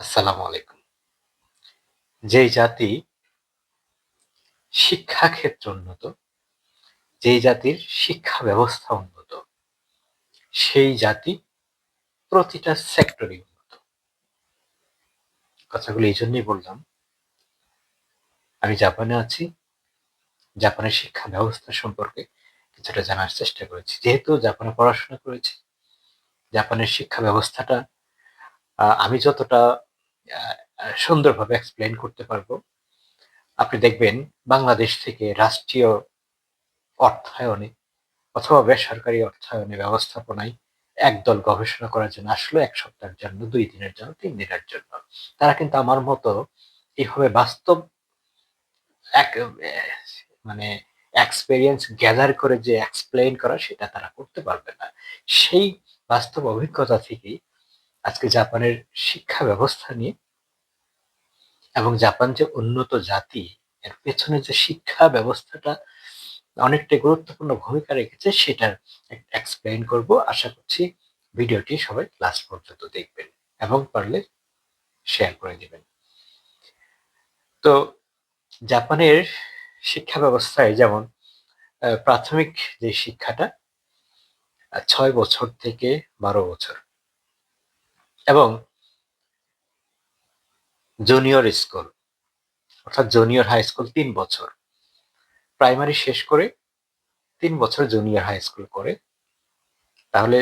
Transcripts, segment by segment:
আসসালামু আলাইকুম। যেই জাতি শিক্ষা ক্ষেত্র উন্নত, যেই জাতির শিক্ষা ব্যবস্থা উন্নত, সেই জাতি প্রতিটা সেক্টরই উন্নত। কথাগুলো এই জন্যই বললাম, আমি জাপানে আছি, জাপানের শিক্ষা ব্যবস্থা সম্পর্কে কিছুটা জানার চেষ্টা করেছি। যেহেতু জাপানে পড়াশোনা করেছি, জাপানের শিক্ষা ব্যবস্থাটা আমি যতটা সুন্দরভাবে এক্সপ্লেন করতে পারব। আপনি দেখবেন বাংলাদেশ থেকে রাষ্ট্রীয় অর্থায়নে অথবা বেসরকারি অর্থায়নে ব্যবস্থাপনায় একদল গবেষণা করার জন্য আসলো এক সপ্তাহের জন্য, দুই দিনের জন্য, তিন দিনের জন্য। তারা কিন্তু আমার মতো এইভাবে বাস্তব এক মানে এক্সপেরিয়েন্স গ্যাদার করে যে এক্সপ্লেইন করা সেটা তারা করতে পারবে না। সেই বাস্তব অভিজ্ঞতা থেকেই আজকে জাপানের শিক্ষা ব্যবস্থা নিয়ে এবং জাপান যে উন্নত জাতি, এর পেছনে যে শিক্ষা ব্যবস্থাটা অনেকটা গুরুত্বপূর্ণ ভূমিকা রেখেছে, সেটার এক্সপ্লেন করব। আশা করছি ভিডিওটি সবাই লাস্ট পর্যন্ত দেখবেন এবং পারলে শেয়ার করে দিবেন। তো জাপানের শিক্ষা ব্যবস্থায় যেমন প্রাথমিক যে শিক্ষাটা ছয় বছর থেকে বারো বছর এবং জুনিয়র স্কুল অর্থাৎ জুনিয়র হাই স্কুল তিন বছর। প্রাইমারি শেষ করে তিন বছর জুনিয়র হাই স্কুল করে। তাহলে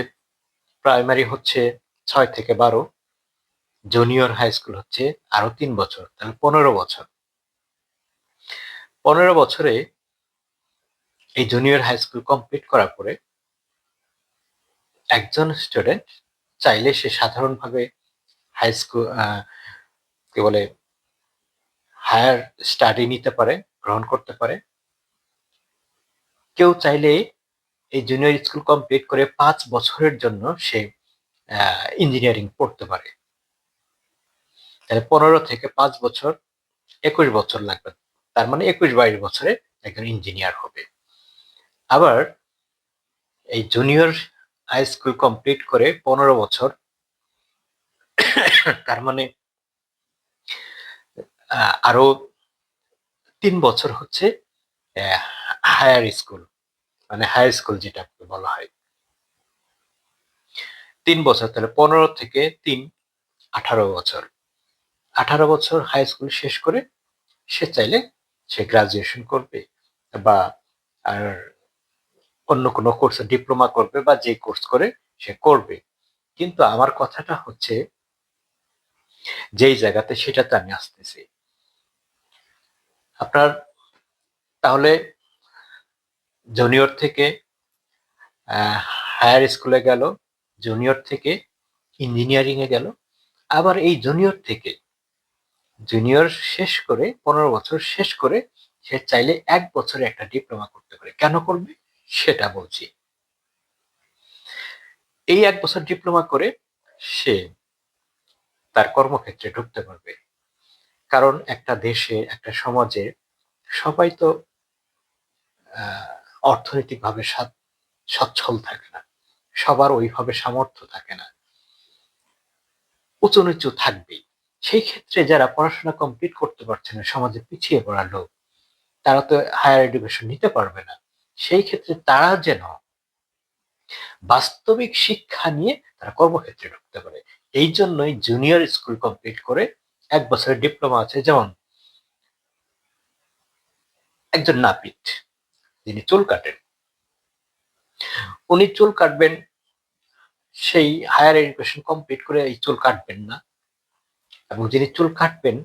প্রাইমারি হচ্ছে ছয় থেকে বারো জুনিয়র হাই স্কুল হচ্ছে আরও তিন বছর, তাহলে পনেরো বছর। পনেরো বছরে এই জুনিয়র হাই স্কুল কমপ্লিট করার পরে একজন স্টুডেন্ট চাইলে সে সাধারণভাবে হাই স্কুল কি বলে হায়ার স্টাডি নিতে পারে, গ্রহণ করতে পারে। কেউ চাইলে এই জুনিয়র স্কুল কমপ্লিট করে পাঁচ বছরের জন্য সে ইঞ্জিনিয়ারিং পড়তে পারে। তাহলে পনেরো থেকে পাঁচ বছর, একুশ বছর লাগবে। তার মানে একুশ বাইশ বছরে একজন ইঞ্জিনিয়ার হবে। আবার এই জুনিয়র হাই স্কুল কমপ্লিট করে পনেরো বছর, তার মানে আরও তিন বছর হচ্ছে হায়ার স্কুল মানে হাই স্কুল যেটা বলা হয়। তিন বছর, তাহলে পনেরো থেকে তিন, আঠারো বছর। আঠারো বছর হাই স্কুল শেষ করে সে চাইলে সে গ্রাজুয়েশন করবে বা আর অন্য কোনো কোর্সে ডিপ্লোমা করবে বা যে কোর্স করে সে করবে। কিন্তু আমার কথাটা হচ্ছে, যেই জায়গাতে সেটাতে আমি আসতেছি। আপনার, তাহলে জুনিয়র থেকে হায়ার স্কুলে গেল জুনিয়র থেকে ইঞ্জিনিয়ারিং এ গেল, আবার এই জুনিয়র থেকে জুনিয়র শেষ করে, পনেরো বছর শেষ করে, সে চাইলে এক বছরে একটা ডিপ্লোমা করতে পারে। কেন করবে? সেটা বলছি। এই এক বছর ডিপ্লোমা করে সে তার কর্মক্ষেত্রে ঢুকতে পারবে। কারণ একটা দেশে, একটা সমাজে সবাই তো অর্থনৈতিকভাবে সচ্ছল থাকে না। সবার ওইভাবে সামর্থ্য থাকে না। উঁচু নিচু থাকবেই। সেই ক্ষেত্রে যারা পড়াশোনা কমপ্লিট করতে পারছে না, সমাজে পিছিয়ে পড়া লোক, তারা তো হায়ার এডুকেশন নিতে পারবে না। সেই ক্ষেত্রে তারা যেন বাস্তবিক শিক্ষা নিয়ে তারা কর্মক্ষেত্রে ঢুকতে পারে। এই জন্যই জুনিয়র স্কুল কমপ্লিট করে এক বছরের ডিপ্লোমা আছে, যেমন একজন নাপিত, যিনি চুল কাটেন। উনি চুল কাটবেন, সেই হায়ার এডুকেশন কমপ্লিট করে এই চুল কাটবেন না। এবং যিনি চুল কাটবেন,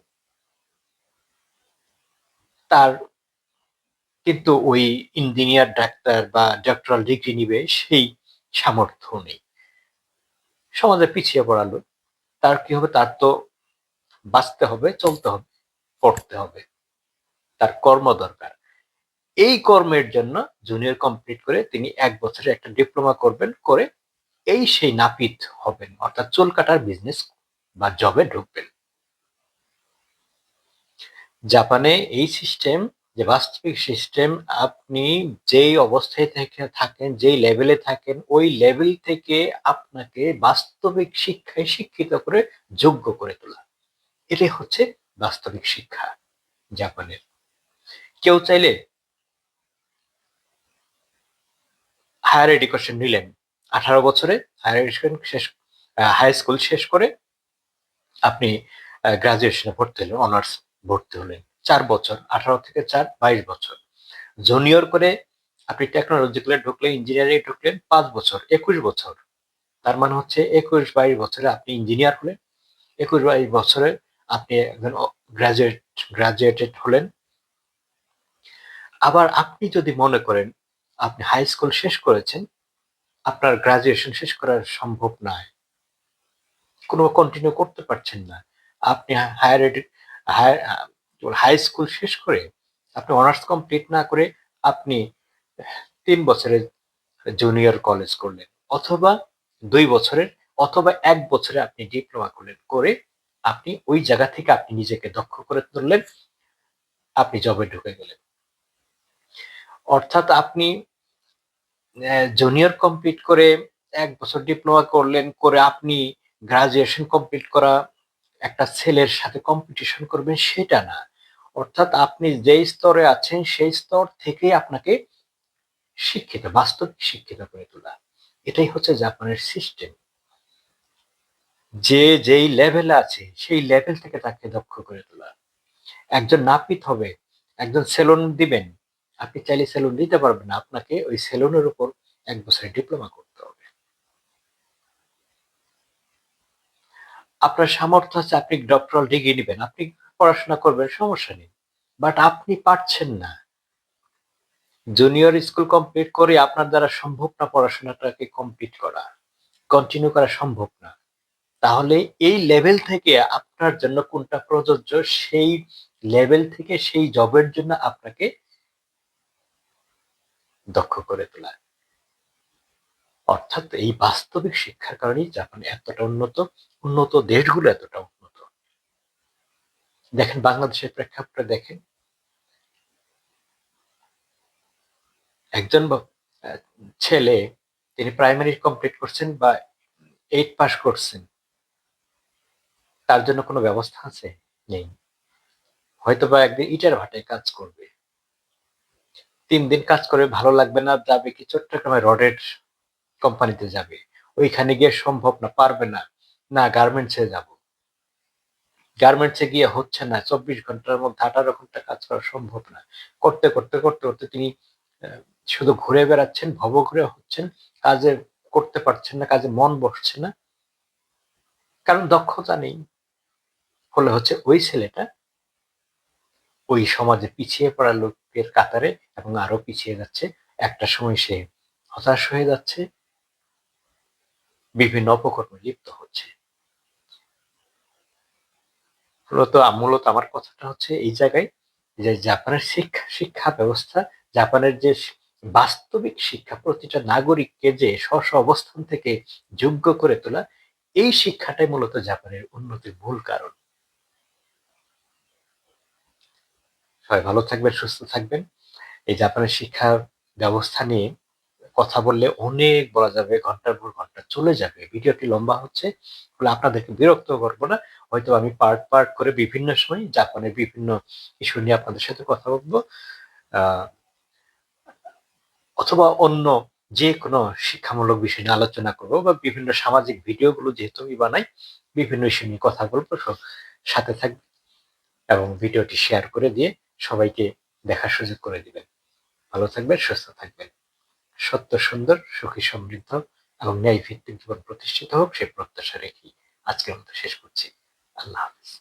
তার কিন্তু ওই ইঞ্জিনিয়ার ডাক্তার বা ডক্টরাল ডিগ্রি নিবে, সেই সামর্থ্য নেই। সমাজে পিছিয়ে পড়ালো তার কি হবে? তার তো বাঁচতে হবে, চলতে হবে, পড়তে হবে। তার কর্ম দরকার। এই কর্মের জন্য জুনিয়র কমপ্লিট করে তিনি এক বছরে একটা ডিপ্লোমা করবেন, করে এই সেই নাপিত হবেন, অর্থাৎ চুল কাটার বিজনেস বা জবে ঢুকবেন। জাপানে এই সিস্টেম যে বাস্তবিক সিস্টেম আপনি যেই অবস্থায় থেকে থাকেন, যেই লেভেলে থাকেন, ওই লেভেল থেকে আপনাকে বাস্তবিক শিক্ষায় শিক্ষিত করে যোগ্য করে তোলা। এটাই হচ্ছে বাস্তবিক শিক্ষা জাপানের। কেউ চাইলে হায়ার এডুকেশন নিলেন, আঠারো বছরে হায়ার এডুকেশন শেষ হাই স্কুল শেষ করে আপনি গ্রাজুয়েশনে ভর্তি হলেন অনার্স ভর্তি হলেন। চার বছর, আঠারো থেকে চার, বাইশ বছর। জুনিয়র করে আপনি টেকনোলজিক্যালে ঢুকলেন ইঞ্জিনিয়ারিং ঢুকলেন, পাঁচ বছর, একুশ বছর। তার মানে হচ্ছে একুশ বাইশ বছরে আপনি ইঞ্জিনিয়ার হলেন, একুশ বাইশ বছরে আপনি একজন গ্রাজুয়েট গ্রাজুয়েটেড হলেন। আবার আপনি যদি মনে করেন আপনি হাই স্কুল শেষ করেছেন, আপনার গ্রাজুয়েশন শেষ করা সম্ভব নয়। কোনো কন্টিনিউ করতে পারছেন না। আপনি হায়ার হায়ার হাই স্কুল শেষ করে আপনি অনার্স কমপ্লিট না করে আপনি তিন বছরের জুনিয়র কলেজ করলেন। অথবা দুই বছরের, অথবা এক বছরে আপনি ডিপ্লোমা করলেন। করে আপনি ওই জায়গা থেকে আপনি নিজেকে দক্ষ করে তুললেন, আপনি জবে ঢুকে গেলেন। অর্থাৎ আপনি জুনিয়র কমপ্লিট করে এক বছর ডিপ্লোমা করলেন, করে আপনি গ্রাজুয়েশন কমপ্লিট করা একটা ছেলের সাথে কম্পিটিশন করবেন সেটা না। অর্থাৎ আপনি যেই স্তরে আছেন সেই স্তর থেকেই আপনাকে শিক্ষিত বাস্তবিক শিক্ষিত করে তোলা। এটাই হচ্ছে জাপানের সিস্টেম যে যেই লেভেলে আছে, সেই লেভেল থেকে তাকে দক্ষ করে তোলা। একজন নাপিত হবে, একজন সেলুন দিবেন, আপনি চাইলে সেলুন দিতে পারবেন আপনাকে ওই সেলুনের উপর এক বছরের ডিপ্লোমা করতে হবে। আপনার সামর্থ্য আছে, আপনি ডক্টরাল ডিগ্রি নেবেন, আপনি পড়াশোনা করবেন, সমস্যা নেই। বাট আপনি পারছেন না। জুনিয়র স্কুল কমপ্লিট করে আপনার দ্বারা সম্ভব না পড়াশোনাটাকে কমপ্লিট করা। কন্টিনিউ করা সম্ভব না। তাহলে এই লেভেল থেকে আপনার জন্য কোনটা প্রযোজ্য? সেই লেভেল থেকে সেই জবের জন্য আপনাকে দক্ষ করে তোলা। অর্থাৎ এই বাস্তবিক শিক্ষার কারণেই জাপান এতটা উন্নত উন্নত দেশগুলো এতটা উন্নত। দেখেন বাংলাদেশের প্রেক্ষাপটে দেখেন। একজন ছেলে, তিনি প্রাইমারি কমপ্লিট করছেন বা এইট পাস করছেন। তার জন্য কোনো ব্যবস্থা আছে? নেই। হয়তো বা একদিন ইটার ভাটায় কাজ করবে। তিন দিন কাজ করে ভালো লাগবে না, যাবে কি চট্টগ্রামে রডের কোম্পানিতে যাবে। ওইখানে গিয়ে সম্ভব না, পারবে না। না, গার্মেন্টসে যাব। গার্মেন্টসে গিয়ে হচ্ছে না, চব্বিশ ঘণ্টার মধ্যে আঠারো ঘণ্টা কাজ করা সম্ভব না। করতে করতে করতে করতে তিনি শুধু ঘুরে বেড়াচ্ছেন ভব ঘুরে হচ্ছেন, কাজে করতে পারছেন না, কাজে মন বসছে না। কারণ দক্ষতা নেই। ফলে হচ্ছে ওই ছেলেটা ওই সমাজে পিছিয়ে পড়া লোকের কাতারে এবং আরও পিছিয়ে যাচ্ছে। একটা সময় সে হতাশ হয়ে যাচ্ছে। বিভিন্ন অপকর্মে লিপ্ত হচ্ছে। মূলত মূলত আমার কথাটা হচ্ছে এই জায়গায় যে জাপানের শিক্ষা শিক্ষা ব্যবস্থা, জাপানের যে বাস্তবিক শিক্ষা প্রতিটা নাগরিককে যে স্ব অবস্থান থেকে যোগ্য করে তোলা, এই শিক্ষাটাই মূলত জাপানের উন্নতির মূল কারণ। সবাই ভালো থাকবেন, সুস্থ থাকবেন। এই জাপানের শিক্ষা ব্যবস্থা নিয়ে কথা বললে অনেক বলা যাবে, ঘণ্টার পর ঘণ্টা চলে যাবে। ভিডিওটি লম্বা হচ্ছে আপনাদেরকে বিরক্ত করব না। হয়তো আমি পার্ট পার্ট করে বিভিন্ন সময় জাপানের বিভিন্ন ইস্যু নিয়ে আপনাদের সাথে কথা বলব। অথবা অন্য যে কোনো শিক্ষামূলক বিষয় নিয়ে আলোচনা করব বা বিভিন্ন সামাজিক ভিডিওগুলো যেহেতু আমি বানাই, বিভিন্ন ইস্যু নিয়ে কথা বলব সাথে থাকবে এবং ভিডিওটি শেয়ার করে দিয়ে সবাইকে দেখার সুযোগ করে দিবেন। ভালো থাকবেন, সুস্থ থাকবেন। সত্য, সুন্দর, সুখী, সমৃদ্ধ এবং ন্যায় ভিত্তিক জীবন প্রতিষ্ঠিত হোক, সেই প্রত্যাশা রেখেই আজকের মতো শেষ করছি। আল্লাহ হাফিজ।